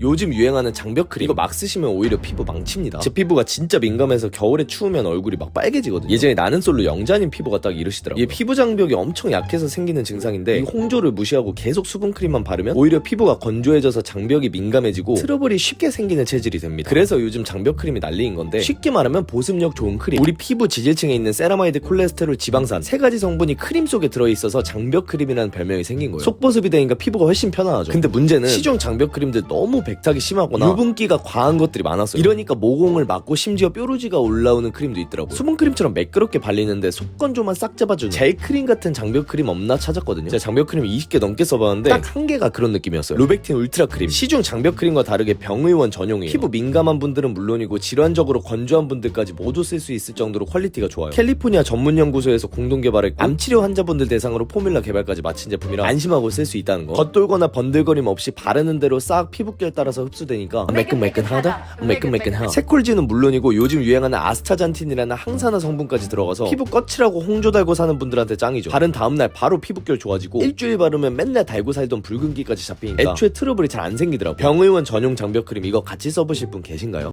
요즘 유행하는 장벽 크림. 이거 막 쓰시면 오히려 피부 망칩니다. 제 피부가 진짜 민감해서 겨울에 추우면 얼굴이 막 빨개지거든요. 예전에 나는 솔로 영자님 피부가 딱 이러시더라고요. 얘 피부 장벽이 엄청 약해서 생기는 증상인데 이 홍조를 무시하고 계속 수분 크림만 바르면 오히려 피부가 건조해져서 장벽이 민감해지고 트러블이 쉽게 생기는 체질이 됩니다. 그래서 요즘 장벽 크림이 난리인 건데 쉽게 말하면 보습력 좋은 크림. 우리 피부 지질층에 있는 세라마이드 콜레스테롤 지방산 세 가지 성분이 크림 속에 들어있어서 장벽 크림이라는 별명이 생긴 거예요. 속보습이 되니까 피부가 훨씬 편안하죠. 근데 문제는 시중 장벽 크림들 너무 백탁이 심하거나. 유분기가 과한 것들이 많았어요. 이러니까 모공을 막고 심지어 뾰루지가 올라오는 크림도 있더라고요. 수분 크림처럼 매끄럽게 발리는데 속건조만 싹 잡아주는. 젤 크림 같은 장벽 크림 없나 찾았거든요. 제가 장벽 크림 20개 넘게 써봤는데 딱 한 개가 그런 느낌이었어요. 루벡틴 울트라 크림. 시중 장벽 크림과 다르게 병의원 전용이에요. 피부 민감한 분들은 물론이고 질환적으로 건조한 분들까지 모두 쓸 수 있을 정도로 퀄리티가 좋아요. 캘리포니아 전문 연구소에서 공동 개발했고 암 치료 환자분들 대상으로 포뮬라 개발까지 마친 제품이라 안심하고 쓸 수 있다는 거. 겉돌거나 번들거림 없이 바르는 대로 싹 피부결 따라서 흡수되니까 매끈매끈하다. 매끈매끈하 세콜지는 물론이고 요즘 유행하는 아스타잔틴이라는 항산화 성분까지 들어가서 피부 꺼칠하고 홍조 달고 사는 분들한테 짱이죠. 바른 다음날 바로 피부결 좋아지고 일주일 바르면 맨날 달고 살던 붉은기까지 잡히니까 애초에 트러블이 잘 안 생기더라고요. 병의원 전용 장벽 크림 이거 같이 써보실 분 계신가요?